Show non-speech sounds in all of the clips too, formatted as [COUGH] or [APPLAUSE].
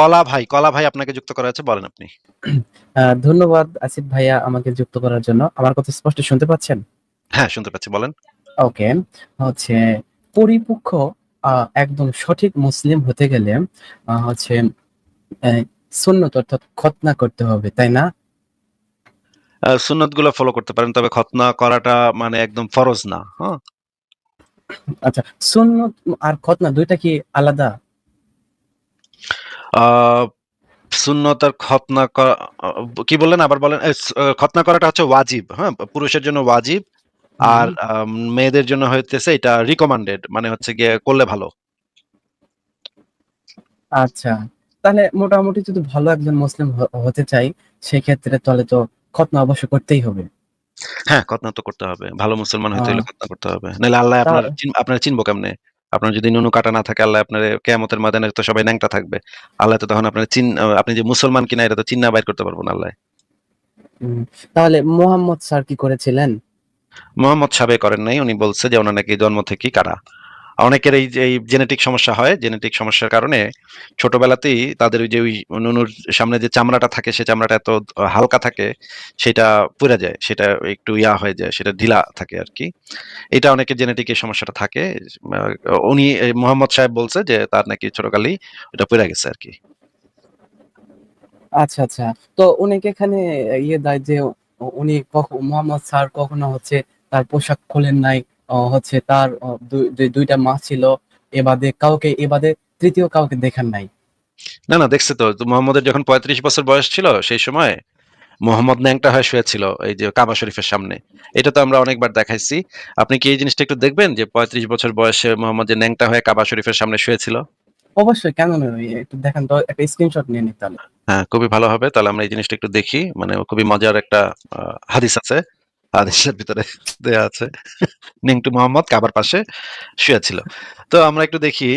কলা ভাই, কলা ভাই আপনাকে যুক্ত করা হয়েছে বলেন আপনি। ধন্যবাদ আসিফ ভাইয়া আমাকে যুক্ত করার জন্য। আমার কথা স্পষ্ট শুনতে পাচ্ছেন? হ্যাঁ, শুনতে পাচ্ছি বলেন। ওকে। হচ্ছে পরিপক্ষ একদম সঠিক মুসলিম হতে গেলে হচ্ছে সুন্নত অর্থাৎ খতনা করতে হবে, তাই না? সুন্নতগুলো ফলো করতে পারেন। তবে খতনা করাটা মানে একদম ফরজ না। হ্যাঁ? আচ্ছা, সুন্নত আর খতনা দুইটা কি আলাদা? আ সুন্নত আর খতনা করা কি বললেন আবার বলেন? খতনা করাটা হচ্ছে ওয়াজিব, হ্যাঁ? পুরুষের জন্য ওয়াজিব। আর। মেয়েদের জন্য হইতেছে এটা রিকমান্ডেড মানে হচ্ছে গিয়ে করলে ভালো। আচ্ছা। তাহলে মোটামুটি যদি ভালো একজন মুসলিম হতে চাই, সেক্ষেত্রে তাহলে তো খতনা অবশ্য করতেই হবে। হ্যাঁ, খতনা তো করতে হবে। ভালো মুসলমান হইতে হইলে আ খতনা করতে হবে। নাইলে আল্লাহ আপনার আপনারে চিনব কেমনে? আপনার যদি নুনু কাটা না থাকে আল্লাহ আপনার কেয়ামতের মাদানে তো সবাই ন্যাংটা থাকবে। আল্লাহ তো তখন আপনার চিন আপনি যে মুসলমান কিনা এটা তো চিন্না বাইর করতে পারব না আল্লাহ। তাহলে মোহাম্মদ স্যার কি করেছিলেন? মোহাম্মদ সাবে করেন নাই। উনি বলছে যে ওনার নাকি জন্ম থেকে কারা। অনেকের এই যে জেনেটিক সমস্যা হয়। জেনেটিক সমস্যার কারণে ছোটবেলাতেই তাদের ওই যে ওই নুনুর সামনে যে চামড়াটা থাকে সে চামড়াটা এত হালকা থাকে সেটা পুড়া যায়। সেটা একটু ইয়া হয়ে যায়। সেটা ঢিলা থাকে আর কি এটা অনেকের জেনেটিক এই সমস্যাটা থাকে। উনি মোহাম্মদ সাহেব বলছে যে তার নাকি ছোটকালেই ওটা পুইরা গেছে আর কি আচ্ছা, আচ্ছা। তো উনি কি এখানে ইয়ে দেয় যে উনি মোহাম্মদ স্যার কখনো হচ্ছে তার পোশাক খোলেন নাই। হচ্ছে তার অ দু যে ২ মা ছিল। এ বাদে কাউকে এ বাদে ৩য় কাউকে দেখান নাই। না, না দেখছে তো। মোহাম্মদের যখন ৩৫ বছর বয়স ছিল সেই সময় মোহাম্মদ ন্যাংটা হয়ে শুয়েছিল এই যে কাবা শরীফের সামনে। এটা তো আমরা অনেকবার দেখাইছি। আপনি কি এই জিনিসটা একটু দেখবেন যে ৩৫ বছর বয়সে মোহাম্মদ যে ন্যাংটা হয়ে কাবা শরীফের সামনে শুয়েছিল? অবশ্যই কেন নয়? একটু দেখান তো একটা স্ক্রিনশট নিয়ে নিই তাহলে। হ্যাঁ, খুবই ভালো হবে। তাহলে আমরা এই জিনিসটা একটু দেখি। মানে খুবই মজার একটা হাদিস আছে। হাদিসের ভিতরে দেয়া আছে। নিংটু মোহাম্মদ কাবার পাশে শুয়ে ছিল। তো আমরা একটু দেখি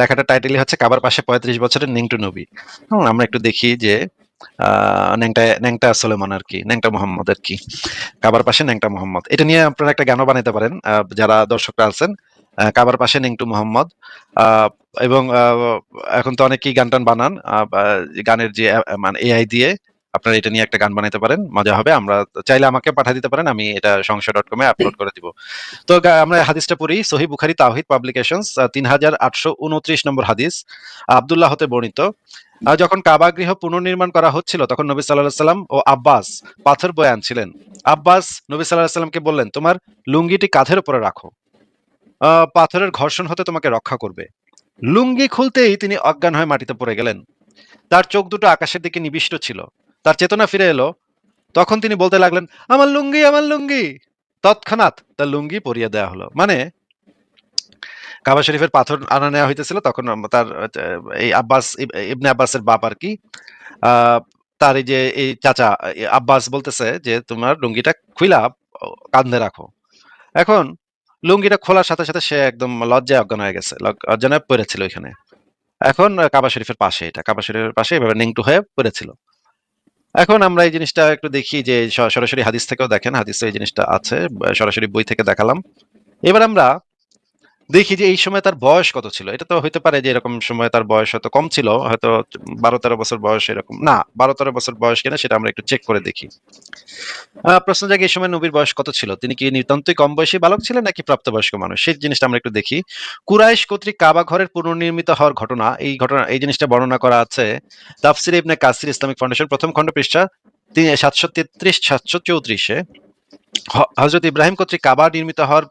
লেখাটার টাইটেলই হচ্ছে কাবার পাশে ৩৫ বছরের নিংটু নবী। হুম, আমরা একটু দেখি যে ন্যাংটা ন্যাংটা আর কি ন্যাংটা মোহাম্মদ আর কি কাবার পাশে ন্যাংটা মোহাম্মদ। এটা নিয়ে আপনারা একটা গানও বানাইতে পারেন। যারা দর্শকরা আছেন। কাবার পাশে নিংটু মোহাম্মদ। এবং এখন তো অনেকেই গান-টান বানান। আ গানের যে মানে এআই দিয়ে আপনারা এটা নিয়ে একটা গান বানাইতে পারেন। মজা হবে। আমরা চাইলে আমাকে পাঠায় দিতে পারেন। আমি এটা সংশয়.com এ আপলোড করে দিব। তো আমরা হাদিসটা পড়ি। সহিহ বুখারী তাওহীদ পাবলিকেশনস আ ৩৮২৯ নম্বর হাদিস। আব্দুল্লাহ হতে বর্ণিত। যখন কাবা গৃহ পুনর্নির্মাণ করা হচ্ছিল তখন নবী আলাইহি সাল্লাম ও আব্বাস পাথর বয়ে আনছিলেন। আব্বাস নবী আলাইহি সাল্লামকে বললেন, "তোমার লুঙ্গিটি কাঁধের উপরে রাখো। পাথরের ঘর্ষণ হতে তোমাকে রক্ষা করবে।" লুঙ্গি খুলতেই তিনি অজ্ঞান হয়ে মাটিতে পড়ে গেলেন। তার চোখ দুটো আকাশের দিকে নিবিষ্ট ছিল। তার চেতনা ফিরে এলো। তখন তিনি বলতে লাগলেন, "আমার লুঙ্গি, আমার লুঙ্গি।" তৎক্ষণাৎ তার লুঙ্গি পরিয়ে দেয়া হলো। মানে কাবা শরীফের পাথর আনা নেওয়া হইতেছিল তখন তার এই আব্বাস ইবনে আব্বাসের বাপ আরকি। আ তার এই যে এই চাচা আব্বাস বলতেছে যে, "তোমার লুঙ্গিটা খুইলা কাঁধে রাখো।" এখন লুঙ্গিটা খোলার সাথে, সাথে সে একদম লজ্জায় অজ্ঞান হয়ে গেছে। অজ্ঞান হয়ে পড়েছিল ওইখানে। এখন কাবা শরীফের পাশে এটা। কাবা শরীফের পাশে এভাবে নিংটু হয়ে পড়েছিল। এখন আমরা এই জিনিসটা একটু দেখি যে সরাসরি হাদিস থেকেও দেখেন। হাদিসে এই জিনিসটা আছে। সরাসরি বই থেকে দেখালাম। এবার আমরা দেখি যে এই সময় তার বয়স কত ছিল। এটা তো হইতে পারে যে এরকম সময় তার বয়স হয়তো কম ছিল। হয়তো ১২-১৩ বছর বয়স এরকম। না ১২-১৩ বছর বয়স কিনা সেটা আমরা একটু চেক করে দেখি। প্রশ্ন জাগে এই সময় নবীর বয়স কত ছিল? তিনি কি নিতান্তই কম বয়সী বালক ছিলেন নাকি প্রাপ্তবয়স্ক মানুষ? সেই জিনিসটা আমরা একটু দেখি। কুরাইশ কর্তৃক কাবা ঘরের পুনর্নির্মিত হওয়ার ঘটনা, এই ঘটনা এই জিনিসটা বর্ণনা করা আছে তাফসিরে ইবনে কাসির ইসলামিক ফাউন্ডেশন প্রথম খণ্ড পৃষ্ঠা তি ৭৩৩-৭৩৪ এ হ হযরত ইব্রাহিম কর্তৃক কাবা নির্মিত হওয়ার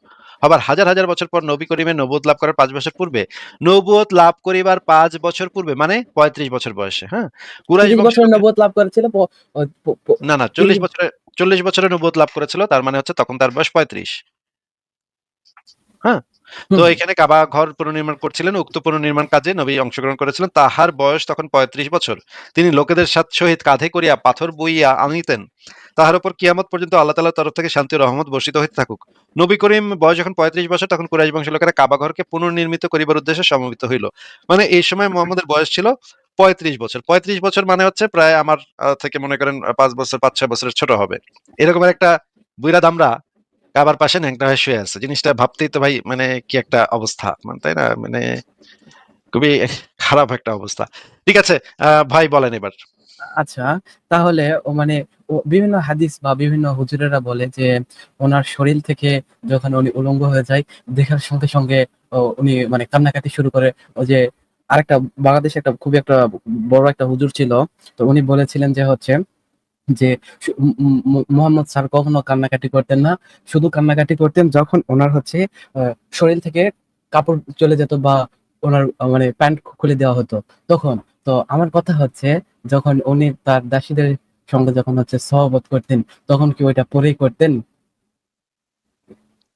হবার হাজার, হাজার বছর পর নবী করিমের নবুয়ত লাভ করার ৫ বছর পূর্বে নবুয়ত লাভ করিবার ৫ বছর পূর্বে মানে ৩৫ বছর বয়সে, হ্যাঁ? কুরাইশ ৩০ বছরে নবুয়ত লাভ করেছিল না, না ৪০ ৩০ বছরে ৪০ বছরে নবুয়ত লাভ করেছিল। তার মানে হচ্ছে তখন তার বয়স ৩৫। হ্যাঁ? তো এখানে কাবা ঘর পুনর্নির্মাণ করছিলেন। উক্ত পুনর্নির্মাণ কাজে নবী অংশগ্রহণ করেছিলেন। তাহার বয়স তখন ৩৫ বছর। তিনি লোকেদের সাথ সহিত কাঁধে করিয়া পাথর বইয়া আনিতেন। তাহার উপর কিয়ামত পর্যন্ত আল্লাহ তাআলার তরফ থেকে শান্তি রহমত বর্ষিত হইতে থাকুক। নবী করিম বয়স যখন ৩৫ বছর তখন কুরাইশ বংশের লোকেরা কাবা ঘরকে পুনর্নির্মিত করিবার উদ্দেশ্যে সমবেত হইল। মানে এই সময় মুহাম্মদের বয়স ছিল ৩৫ বছর। ৩৫ বছর মানে হচ্ছে প্রায় আমার থেকে মনে করেন ৫ বছর ৫-৬ বছরের ছোট হবে। এরকমের একটা বুইড়া দামড়া কাবার পাশে ন্যাংটা হয়ে শুয়ে আছে। জিনিসটা ভাবতেই তো ভাই মানে কি একটা অবস্থা। মানে তাই না? মানে খুবই খারাপ একটা অবস্থা। ঠিক আছে, ভাই বলেন এবার। আচ্ছা, তাহলে ও মানে ও বিভিন্ন হাদিস বা বিভিন্ন হুজুরেরা বলে যে, ওনার শরীর থেকে যখন উনি উলঙ্গ হয়ে যায়, দেখার সঙ্গে, সঙ্গে উনি মানে কান্নাকাটি শুরু করে। ওই যে আরেকটা বাংলাদেশে একটা খুবই একটা বড় একটা হুজুর ছিল। তো উনি বলেছিলেন যে হচ্ছে যে মোহাম্মদ স্যার কখনো কান্নাকাটি করতেন না। শুধু কান্নাকাটি করতেন যখন ওনার হচ্ছে শরীর থেকে কাপড় চলে যেত বা ওনার মানে প্যান্ট খুলে দেওয়া হতো তখন। তো আমার কথা হচ্ছে যখন উনি তার দাসীদের সঙ্গে যখন হচ্ছে সহবত করতেন, তখন কি ওইটা পরেই করতেন?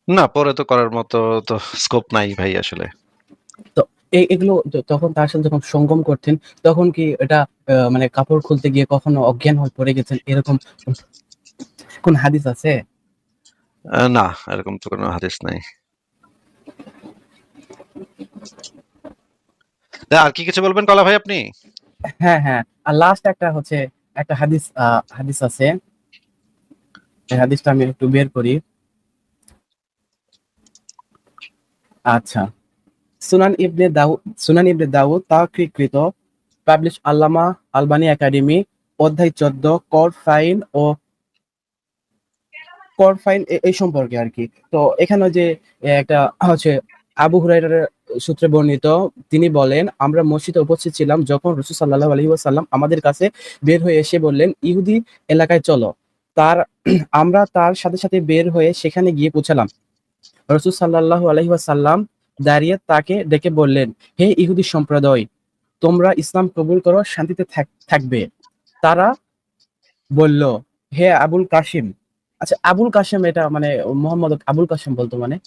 না, পরে তো করার মতো তো স্কোপ নাই ভাই আসলে। তো এই এগুলো তখন তার সাথে যখন সঙ্গম করতেন, তখন কি এটা মানে কাপড় খুলতে গিয়ে কখনো অজ্ঞান হয়ে পড়ে গেছেন এরকম কোন হাদিস আছে? না, এরকম তো কোনো হাদিস নাই। আর কি কিছু বলবেন কলা ভাই আপনি? হ্যাঁ, হ্যাঁ। আর লাস্ট একটা হচ্ছে একটা হাদিস হাদিস আছে। এই হাদিসটা আমি একটু বের করি। আচ্ছা। সুনান ইবনে দাউ সুনান ইবনে দাউদ তাওকীকৃত পাবলিশ আল্লামা আলবানি একাডেমি অধ্যায় ১৪ কর ফাইন ও কর ফাইন এই সম্পর্কে আর কি তো এখানে যে একটা হচ্ছে আবু হুরায়রার সূত্রে বর্ণিত তিনি বলেন, "আমরা মসজিদে উপস্থিত ছিলাম যখন রাসূল সাল্লাল্লাহু আলাইহি ওয়াসাল্লাম আমাদের কাছে বের হয়ে এসে বললেন, 'ইহুদি এলাকায় চলো।' তার [CLEARS THROAT] আমরা তার সাথে, সাথে বের হয়ে সেখানে গিয়ে পৌঁছালাম। রাসূল সাল্লাল্লাহু আলাইহি ওয়াসাল্লাম দাঁড়িয়ে তাকে ডেকে বললেন, 'হে ইহুদি সম্প্রদায়, তোমরা ইসলাম কবুল করো, শান্তিতে থাক থাকবে।' তারা বলল, 'হে আবুল কাসিম' আচ্ছা আবুল কাসেম এটা মানে মোহাম্মদ আবুল কাসেম বলতো মানে?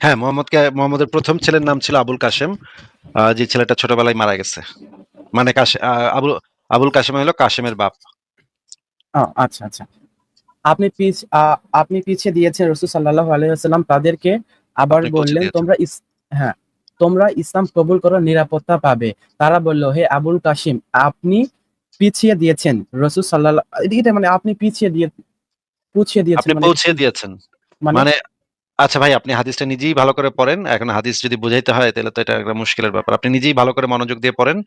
হ্যাঁ, মোহাম্মদকে মোহাম্মদের ১ম ছেলের নাম ছিল আবুল কাসেম। আ যে ছেলেটা ছোটবেলায় মারা গেছে। মানে আবুল আবুল কাসেম হলো কাসেমের বাপ। আচ্ছা, আচ্ছা। আপনি পিছ আপনি পিছিয়ে দিয়েছেন রাসূল সাল্লাল্লাহু আলাইহি তাদেরকে আবার বললেন, "তোমরা হ্যাঁ, তোমরা ইসলাম কবুল করো, নিরাপত্তা পাবে।" তারা বলল, "হে আবুল কাসিম, আপনি পিছিয়ে দিয়েছেন রাসূল সাল্লাহ এটা মানে আপনি পিছিয়ে দিয়ে পুছিয়ে দিয়েছেন মানে পৌঁছে দিয়েছেন। মানে মানে আচ্ছা ভাই আপনি হাদিসটা নিজেই ভালো করে পড়েন। এখন হাদিস যদি বুঝাইতে হয় তাহলে তো এটা একটা মুশকিলের ব্যাপার। আপনি নিজেই ভালো করে মনোযোগ দিয়ে পড়েন।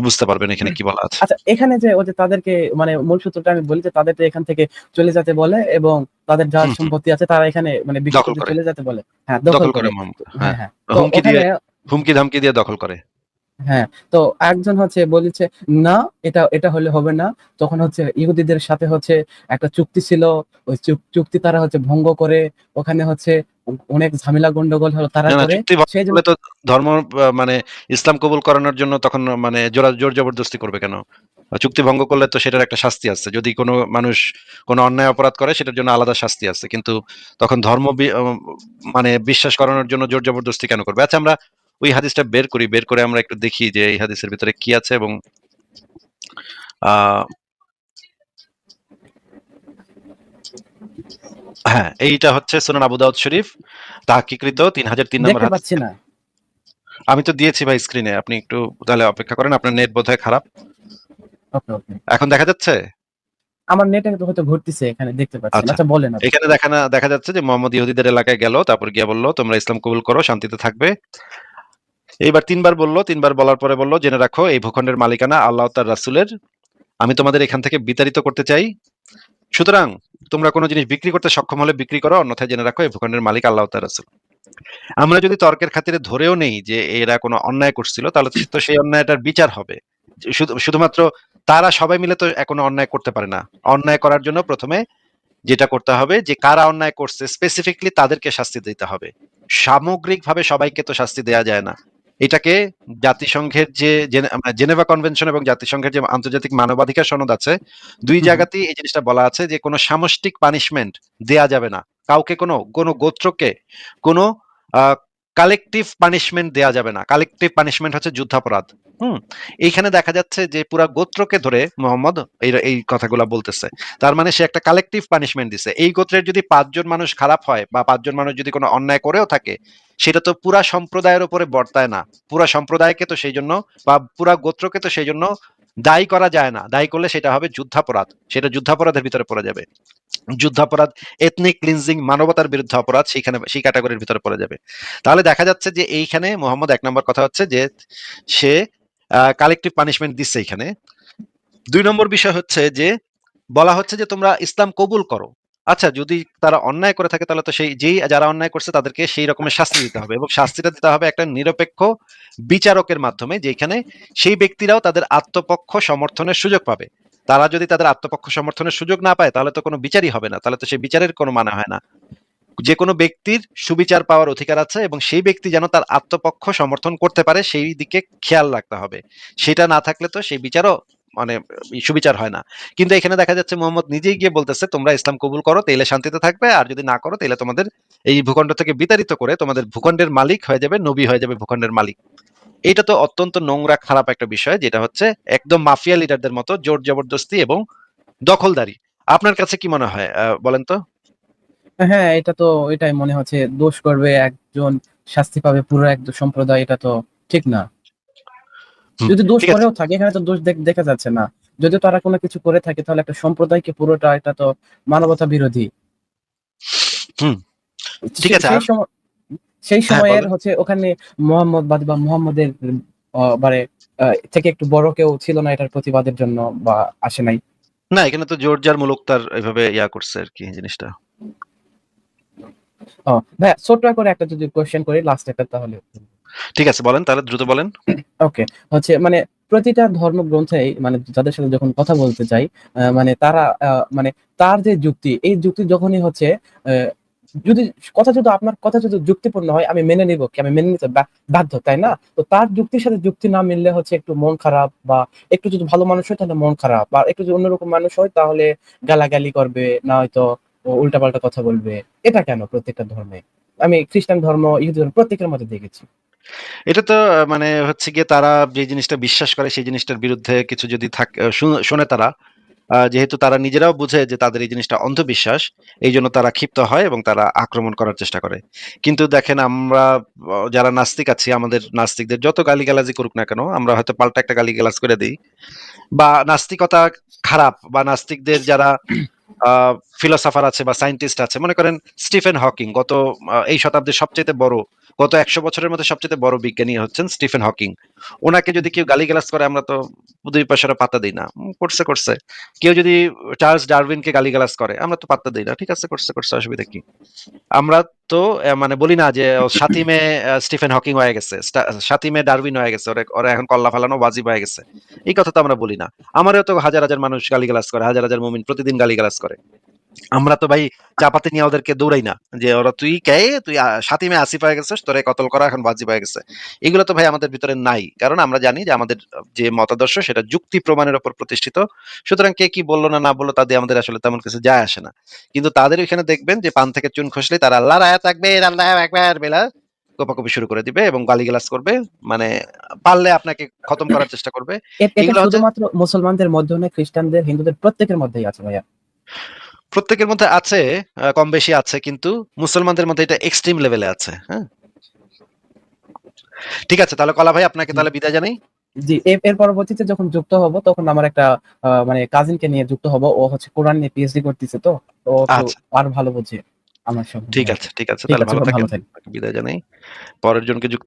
বুঝতে পারবেন এখানে কি বলা আছে। আচ্ছা এখানে যে ওই যে তাদেরকে মানে মূল সূত্রটা আমি বলি যে তাদেরকে এখান থেকে চলে যেতে বলে এবং তাদের হুম। সম্পত্তি আছে তারা এখানে মানে। চলে যেতে বলে। হ্যাঁ, দখল করে। হ্যাঁ, হ্যাঁ। হ্যাঁ। হুমকি দিয়ে হুমকি ধামকি দিয়ে দখল করে। হ্যাঁ, তো একজন হচ্ছে বলেছে, "না, এটা এটা হলে হবে না।" তখন হচ্ছে ইহুদিদের সাথে হচ্ছে একটা চুক্তি ছিল। ওই চুক্তি তারা হচ্ছে ভঙ্গ করে ওখানে হচ্ছে অনেক ঝামেলা গন্ডগোল হলো তারা করে। তো ধর্ম মানে ইসলাম কবুল করানোর জন্য তখন মানে জোরা জোর জবরদস্তি করবে কেন? চুক্তি ভঙ্গ করলে তো সেটার একটা শাস্তি আছে। যদি কোনো মানুষ কোনো অন্যায় অপরাধ করে সেটার জন্য আলাদা শাস্তি আছে। কিন্তু তখন ধর্ম মানে বিশ্বাস করানোর জন্য জোর জবরদস্তি কেন করবে? আচ্ছা আমরা ওই হাদিসটা বের করি। বের করে আমরা একটু দেখি যে এই হাদিসের ভিতরে কি আছে এবং হ্যাঁ, এইটা হচ্ছে সুনান আবু দাউদ শরীফ তাহকিকৃত ৩০০৩ নম্বর দেখতে হাদিস। পাচ্ছি না। আমি তো দিয়েছি ভাই স্ক্রিনে। আপনি একটু তাহলে অপেক্ষা করেন। আপনার নেট বোধহয় খারাপ। এখন দেখা যাচ্ছে? আমার নেটে হয়তো ঘুরতেছে এখানে দেখতে পাচ্ছি আচ্ছা। আচ্ছা বলেন এখানে দেখা না দেখা যাচ্ছে যে মোহাম্মদ ইহুদিদের এলাকায় গেল। তারপর গিয়ে বলল, "তোমরা ইসলাম কবুল করো, শান্তিতে থাকবে।" এইবার ৩ বার বলল। ৩ বলার পরে বলল, "জেনে রাখো এই ভূখণ্ডের মালিকানা আল্লাহ তার রাসূলের। আমি তোমাদের এখান থেকে বিতাড়িত করতে চাই। সুতরাং তোমরা কোন জিনিস বিক্রি করতে সক্ষম হলে বিক্রি করো। অন্যথায় জেনে রাখো এই ভূখণ্ডের মালিক আল্লাহ তার রাসূল।" আমরা যদি তর্কের খাতিরে ধরেও নেই যে এরা কোন অন্যায় করছিল তাহলে তো সেই অন্যায়টার বিচার হবে। শুধুমাত্র তারা সবাই মিলে তো এখনও অন্যায় করতে পারে না। অন্যায় করার জন্য প্রথমে যেটা করতে হবে যে কারা অন্যায় করছে স্পেসিফিকলি তাদেরকে শাস্তি দিতে হবে। সামগ্রিকভাবে সবাইকে তো শাস্তি দেয়া যায় না। এটাকে জাতিসংঘের যে মানে জেনেভা কনভেনশন এবং জাতিসংঘের যে আন্তর্জাতিক মানবাধিকার সনদ আছে, ২ হুম, হুম। জায়গাতেই এই জিনিসটা বলা আছে যে কোনো সামষ্টিক পানিশমেন্ট দেয়া যাবে না। কাউকে কোনো কোনো গোত্রকে কোনো কালেকটিভ পানিশমেন্ট দেয়া যাবে না। কালেকটিভ পানিশমেন্ট হচ্ছে যুদ্ধাপরাধ। হুম? এইখানে দেখা যাচ্ছে যে পুরা গোত্রকে ধরে মোহাম্মদ এই এই কথাগুলা বলতেছে। তার মানে সে একটা কালেকটিভ পানিশমেন্ট দিছে। এই গোত্রের যদি পাঁচজন মানুষ খারাপ হয় বা পাঁচজন মানুষ যদি কোনো অন্যায় করেও থাকে, সেটা তো পুরা সম্প্রদায়ের উপরে বর্তায় না। পুরা সম্প্রদায়কে তো সেই জন্য বা পুরা গোত্রকে তো সেই জন্য দায়ী করা যায় না দায়ী করলে সেটা হবে যুদ্ধাপরাধ সেটা যুদ্ধাপরাধের ভিতরে পড়ে যাবে যুদ্ধাপরাধ এথনিক ক্লিনজিং মানবতার বিরুদ্ধে অপরাধ, সেইখানে, সেই ক্যাটাগরির ভিতরে পড়ে যাবে। তাহলে দেখা যাচ্ছে যে এইখানে মোহাম্মদ এক নম্বর কথা হচ্ছে যে সে কালেকটিভ পানিশমেন্ট দিচ্ছে এখানে দুই নম্বর বিষয় হচ্ছে যে, বলা হচ্ছে যে তোমরা ইসলাম কবুল করো। আচ্ছা যদি তারা অন্যায় করে থাকে তাহলে তো সেই, যেই যারা অন্যায় করছে তাদেরকে সেই রকমের শাস্তি দিতে হবে এবং শাস্তিটা দিতে হবে একটা নিরপেক্ষ বিচারকের মাধ্যমে, যেখানে সেই ব্যক্তিরাও তাদের আত্মপক্ষ সমর্থনের সুযোগ পাবে। তারা যদি তাদের আত্মপক্ষ সমর্থনের সুযোগ না পায়, তাহলে তো কোনো বিচারই হবে না। তাহলে তো সেই বিচারের কোনো মানে হয় না। যে কোনো ব্যক্তির সুবিচার পাওয়ার অধিকার আছে এবং সেই ব্যক্তি যেন তার আত্মপক্ষ সমর্থন করতে পারে, সেই দিকে খেয়াল রাখতে হবে। সেটা না থাকলে তো সেই বিচারও মানে সুবিচার হয় না। কিন্তু এখানে দেখা যাচ্ছে মোহাম্মদ নিজেই গিয়ে বলতেছে, তোমরা ইসলাম কবুল করো তাইলে শান্তিতে থাকবে, আর যদি না করো তাহলে তোমাদের এই ভূখণ্ড থেকে বিতাড়িত করে তোমাদের ভূখণ্ডের মালিক হয়ে যাবে, নবী হয়ে যাবে ভূখণ্ডের মালিক। এটা তো অত্যন্ত নোংরা খারাপ একটা বিষয় যেটা হচ্ছে একদম মাফিয়া লিডারদের মতো জোর জবরদস্তি এবং দখলদারি। আপনার কাছে কি মনে হয় বলেন তো? হ্যাঁ এটা তো এটাই মনে হচ্ছে দোষ করবে একজন শাস্তি পাবে পুরো এক সম্প্রদায় এটা তো ঠিক না। যদি দোষ করেও থাকে এখানে তো দোষ দেখ- দেখা যাচ্ছে না। যদি তারা কোনো কিছু করে থাকে তাহলে একটা সম্প্রদায়কে পুরোটা এটা তো মানবতা বিরোধী। হুম, ঠিক আছে, সেই হ্যাঁ, সময়ের হচ্ছে ওখানে মোহাম্মদ বাদ বা মোহাম্মদের মানে থেকে একটু বড় কেউ ছিল না এটার প্রতিবাদের জন্য বা আসে নাই? না এখানে তো জোরজার মূলক তার এভাবে ইয়া করছে আর কি জিনিসটা। ও ভাই ছোট করে একটা যদি কোয়েশ্চেন করি লাস্ট একটা তাহলে। ঠিক আছে বলেন তাহলে দ্রুত বলেন। ওকে হচ্ছে মানে প্রতিটা ধর্মগ্রন্থেই মানে যাদের সাথে যখন কথা বলতে যাই আহ, মানে তারা মানে তার যে যুক্তি এই যুক্তি যখনই হচ্ছে যদি কথা যদি আপনার কথা যদি যুক্তিপূর্ণ হয়, আমি মেনে নিব কি? আমি মেনে নিতে বাধ্য, তাই না? তো তার যুক্তির সাথে যুক্তি না মিললে হচ্ছে একটু মন খারাপ বা একটু যদি ভালো মানুষ হয়, তাহলে মন খারাপ। বা একটু যদি অন্যরকম মানুষ হয়, তাহলে গালাগালি করবে, না হয়তো উল্টাপাল্টা কথা বলবে। এটা কেন প্রত্যেকটা ধর্মে? আমি খ্রিস্টান ধর্ম, ইহুদি ধর্ম প্রত্যেকের মধ্যে দেখেছি। এটা তো মানে হচ্ছে গিয়ে তারা যে জিনিসটা বিশ্বাস করে, সেই জিনিসটার বিরুদ্ধে কিছু যদি থাকে শুন- তারা। যেহেতু তারা নিজেরাও বুঝে যে তাদের এই জিনিসটা অন্ধবিশ্বাস, এই জন্য তারা ক্ষিপ্ত হয় এবং তারা আক্রমণ করার চেষ্টা করে। কিন্তু দেখেন, আমরা যারা নাস্তিক আছি, আমাদের নাস্তিকদের যত গালিগালাজি করুক না কেন, আমরা হয়তো পাল্টা একটা গালিগালাজ করে দিই। বা নাস্তিকতা খারাপ, বা নাস্তিকদের যারা ফিলোসফার আছে বা সায়েন্টিস্ট আছে মনে করেন স্টিফেন হকিং গত এই শতাব্দীর সবচেয়ে বড় গত একশো বছরের মধ্যে সবচেয়ে বড় বিজ্ঞানী হচ্ছেন স্টিফেন হকিং। ওনাকে যদি কেউ গালিগালাজ করে আমরা তো দুই পয়সার পাত্তা দিই না। করছে করছে। কেউ যদি চার্লস ডারউইনকে গালিগালাজ করে আমরা তো পাত্তা দিই না। ঠিক আছে করছে করছে অসুবিধা কি? আমরা তো মানে বলি না যে ও সাতই মে আহ, স্টিফেন হকিং হয়ে গেছে সাতিমে ডারউইন হয়ে গেছে ওরা ওরা এখন কল্লা ফালানো ওয়াজিব হয়ে গেছে। এই কথা তো আমরা বলি না। আমারও তো হাজার হাজার মানুষ গালিগালাজ করে হাজার হাজার মুমিন প্রতিদিন গালিগালাজ করে। আমরা তো ভাই চাপাতি নিয়ে ওদেরকে দৌড়াই না। যে ওরা তুই কে? তুই আহ, সাতই মে আসিফ হয়ে গেছিস? তোরে কতল করা এখন বাজি হয়ে গেছে? এগুলো তো ভাই আমাদের ভিতরে নাই। কারণ আমরা জানি যে আমাদের যে মতাদর্শ সেটা যুক্তি প্রমাণের উপর প্রতিষ্ঠিত। সুতরাং কে কি বলল না না বলল তাদের আমাদের আসলে তেমন কিছু যায় আসে না। কিন্তু তাদের ওইখানে দেখবেন যে পান থেকে চুন খসলে তারা আল্লাহ রায় থাকবে আল্লাহ একবার বেলা কোপাকপি শুরু করে দিবে এবং গালিগালাজ করবে। মানে পারলে আপনাকে খতম করার চেষ্টা করবে। এগুলো শুধুমাত্র মুসলমানদের মধ্যে নয় খ্রিস্টানদের হিন্দুদের প্রত্যেকের মধ্যেই আছে ভাইয়া। প্রত্যেকের মধ্যে আছে কম বেশি আছে কিন্তু মুসলমানদের মধ্যে এটা এক্সট্রিম লেভেলে আছে হ্যাঁ? ঠিক আছে তাহলে কলা ভাই আপনাকে তাহলে বিদায় জানাই। জি এর পরবর্তীতে যখন যুক্ত হব তখন আমার একটা মানে কাজিনকে নিয়ে যুক্ত হব ও হচ্ছে কোরআন নিয়ে পিএইচডি করতেছে তো ও আচ্ছা। আর ভালো বোঝে আমার সব ঠিক আছে ঠিক আছে তাহলে ভালো থাকেন বিদায় জানাই। পরের জনকে যুক্ত